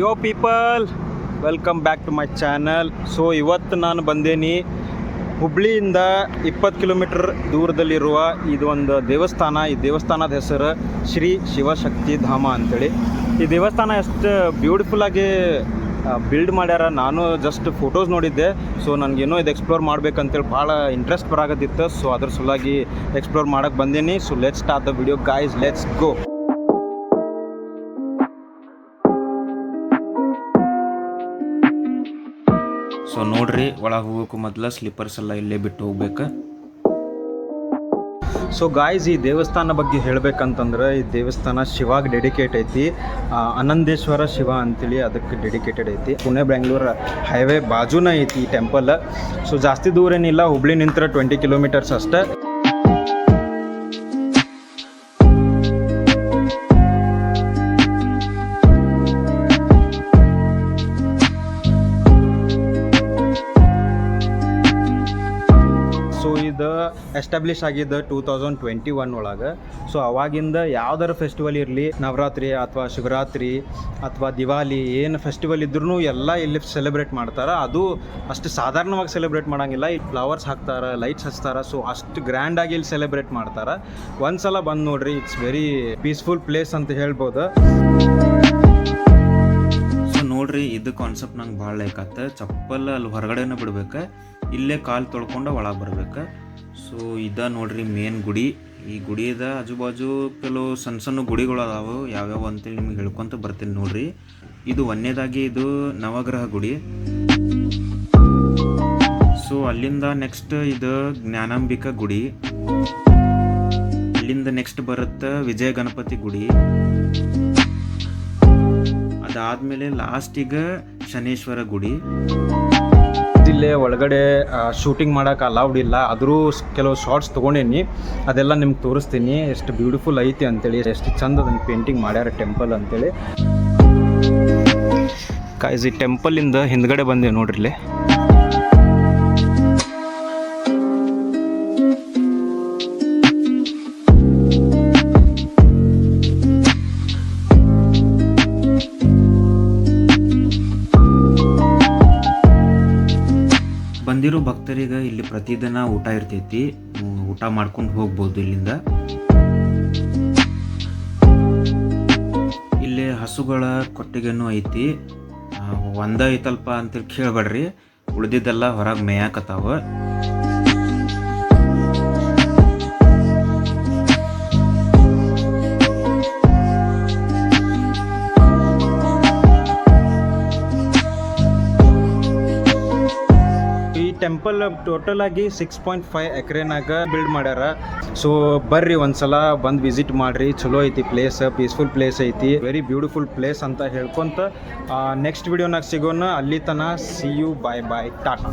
Yo people welcome back to my channel so ಇವತ್ತು ನಾನು ಬಂದೇನಿ ಹುಬ್ಳಿಯಿಂದ ಇಪ್ಪತ್ತು ಕಿಲೋಮೀಟ್ರ್ ದೂರದಲ್ಲಿರುವ ಇದು ಒಂದು ದೇವಸ್ಥಾನ. ಈ ದೇವಸ್ಥಾನದ ಹೆಸರು ಶ್ರೀ ಶಿವಶಕ್ತಿ ಧಾಮ ಅಂಥೇಳಿ ಈ ದೇವಸ್ಥಾನ ಎಷ್ಟು ಬ್ಯೂಟಿಫುಲ್ಲಾಗಿ ಬಿಲ್ಡ್ ಮಾಡ್ಯಾರ. ನಾನು ಜಸ್ಟ್ ಫೋಟೋಸ್ ನೋಡಿದ್ದೆ. ಸೊ ನನಗೇನೋ ಇದು ಎಕ್ಸ್ಪ್ಲೋರ್ ಮಾಡ್ಬೇಕಂತೇಳಿ ಭಾಳ ಇಂಟ್ರೆಸ್ಟ್ ಬರಾಗತ್ತಿತ್ತು ಸೊ ಅದ್ರ ಸಲುವಾಗಿ ಎಕ್ಸ್ಪ್ಲೋರ್ ಮಾಡೋಕ್ಕೆ ಬಂದೀನಿ. So let's start the video guys let's go so ನೋಡ್ರಿ, ಒಳಗೆ ಹೋಗೋಕ್ಕೂ ಮೊದಲು ಸ್ಲಿಪ್ಪರ್ಸ್ ಎಲ್ಲ ಇಲ್ಲೇ ಬಿಟ್ಟು ಹೋಗ್ಬೇಕು. ಸೊ ಗಾಯ್ಸ್ ಈ ದೇವಸ್ಥಾನ ಬಗ್ಗೆ ಹೇಳ್ಬೇಕಂತಂದ್ರೆ, ಈ ದೇವಸ್ಥಾನ ಶಿವಾಗ ಡೆಡಿಕೇಟ್ ಐತಿ. ಅನಂದೇಶ್ವರ ಶಿವ ಅಂತೇಳಿ ಅದಕ್ಕೆ ಡೆಡಿಕೇಟೆಡ್ ಐತಿ. ಪುಣೆ, ಬೆಂಗಳೂರು ಹೈವೇ ಬಾಜುನ ಐತಿ ಈ ಟೆಂಪಲ್ ಸೊ ಜಾಸ್ತಿ ದೂರ ಏನಿಲ್ಲ ಹುಬ್ಳಿ ನಿಂತ್ರ ಟ್ವೆಂಟಿ ಕಿಲೋಮೀಟರ್ಸ್ ಅಷ್ಟೇ. ಇದು ಎಸ್ಟಾಬ್ಲಿಷ್ ಆಗಿದ್ದ ಟೂ ತೌಸಂಡ್ ಟ್ವೆಂಟಿ ಒನ್ ಒಳಗೆ. ಸೊ ಅವಾಗಿಂದ ಯಾವ್ದಾರ ಫೆಸ್ಟಿವಲ್ ಇರಲಿ, ನವರಾತ್ರಿ ಅಥವಾ ಶಿವರಾತ್ರಿ ಅಥವಾ ದಿವಾಲಿ, ಏನು ಫೆಸ್ಟಿವಲ್ ಇದ್ರೂ ಎಲ್ಲ ಇಲ್ಲಿ ಸೆಲೆಬ್ರೇಟ್ ಮಾಡ್ತಾರೆ. ಅದು ಅಷ್ಟು ಸಾಧಾರಣವಾಗಿ ಸೆಲೆಬ್ರೇಟ್ ಮಾಡೋಂಗಿಲ್ಲ. ಇಲ್ಲಿ ಫ್ಲವರ್ಸ್ ಹಾಕ್ತಾರೆ ಲೈಟ್ಸ್ ಹಚ್ತಾರೆ. ಸೊ ಅಷ್ಟು ಗ್ರ್ಯಾಂಡಾಗಿ ಇಲ್ಲಿ ಸೆಲೆಬ್ರೇಟ್ ಮಾಡ್ತಾರೆ. ಒಂದ್ಸಲ ಬಂದು ನೋಡ್ರಿ ಇಟ್ಸ್ ವೆರಿ ಪೀಸ್ಫುಲ್ ಪ್ಲೇಸ್ ಅಂತ ಹೇಳ್ಬೋದು. ನೋಡ್ರಿ, ಇದು ಕಾನ್ಸೆಪ್ಟ್ ನಂಗೆ ಭಾಳ ಲೈಕ್ ಆತ. ಚಪ್ಪಲ್ ಅಲ್ಲಿ ಹೊರಗಡೆನೂ ಬಿಡ್ಬೇಕು. ಇಲ್ಲೇ ಕಾಲು ತೊಳ್ಕೊಂಡು ಒಳಗೆ ಬರ್ಬೇಕು. ಸೊ ಇದ ನೋಡ್ರಿ ಮೇನ್ ಗುಡಿ. ಈ ಗುಡಿದ ಆಜು ಬಾಜು ಕೆಲವು ಸಣ್ಣ ಸಣ್ಣ ಗುಡಿಗಳು ಅದಾವು. ಯಾವ್ಯಾವ ಅಂತೇಳಿ ನಿಮ್ಗೆ ಹೇಳ್ಕೊಂತ ಬರ್ತೀನಿ ನೋಡ್ರಿ. ಇದು ಒಂದನೇದಾಗಿ ಇದು ನವಗ್ರಹ ಗುಡಿ. ಸೊ ಅಲ್ಲಿಂದ ನೆಕ್ಸ್ಟ್ ಇದು ಜ್ಞಾನಾಂಬಿಕಾ ಗುಡಿ. ಅಲ್ಲಿಂದ ನೆಕ್ಸ್ಟ್ ಬರುತ್ತೆ ವಿಜಯ ಗಣಪತಿ ಗುಡಿ. ಅದಾದ್ಮೇಲೆ ಲಾಸ್ಟಿಗೆ ಶನೇಶ್ವರ ಗುಡಿ. ಇಲ್ಲೇ ಒಳಗಡೆ ಶೂಟಿಂಗ್ ಮಾಡೋಕೆ ಅಲೌಡ್ ಇಲ್ಲ. ಆದರೂ ಕೆಲವು ಶಾರ್ಟ್ಸ್ ತೊಗೊಂಡೇನಿ. ಅದೆಲ್ಲ ನಿಮ್ಗೆ ತೋರಿಸ್ತೀನಿ. ಎಷ್ಟು ಬ್ಯೂಟಿಫುಲ್ ಐತಿ ಅಂತೇಳಿ, ಎಷ್ಟು ಚಂದ ಅದನ್ನು ಪೇಂಟಿಂಗ್ ಮಾಡ್ಯಾರ ಟೆಂಪಲ್ ಅಂತೇಳಿ. ಕಾಯ್ಸ್ ಈ ಟೆಂಪಲಿಂದ ಹಿಂದ್ಗಡೆ ಬಂದೆ ನೋಡ್ರಿ ಇಲ್ಲೇ. ಬಂದಿರೋ ಭಕ್ತರಿಗೆ ಇಲ್ಲಿ ಪ್ರತಿದಿನ ಊಟ ಇರ್ತೈತಿ. ಊಟ ಮಾಡ್ಕೊಂಡು ಹೋಗ್ಬೋದು ಇಲ್ಲಿಂದ. ಇಲ್ಲಿ ಹಸುಗಳ ಕೊಟ್ಟಿಗೆನೂ ಐತಿ. ಒಂದ ಐತಲ್ಪ ಅಂತ ಕೇಳಬೇಡ್ರಿ. ಉಳಿದಿದ್ದೆಲ್ಲ ಹೊರಗೆ ಮೇಯಾಕತ್ತಾವ. ಟೆಂಪಲ್ ಟೋಟಲ್ ಆಗಿ ಸಿಕ್ಸ್ ಪಾಯಿಂಟ್ ಫೈವ್ ಎಕರೆನಾಗ ಬಿಲ್ಡ್ ಮಾಡ್ಯಾರ. ಸೊ ಬರ್ರಿ ಒಂದ್ಸಲ ಬಂದು ವಿಸಿಟ್ ಮಾಡ್ರಿ. ಚಲೋ ಐತಿ ಪ್ಲೇಸ್ ಪೀಸ್ಫುಲ್ ಪ್ಲೇಸ್ ಐತಿ. ವೆರಿ ಬ್ಯೂಟಿಫುಲ್ ಪ್ಲೇಸ್ ಅಂತ ಹೇಳ್ಕೊಂತ ನೆಕ್ಸ್ಟ್ ವಿಡಿಯೋನಾಗ ಸಿಗೋಣ. ಅಲ್ಲಿ ತನ see you bye bye Tata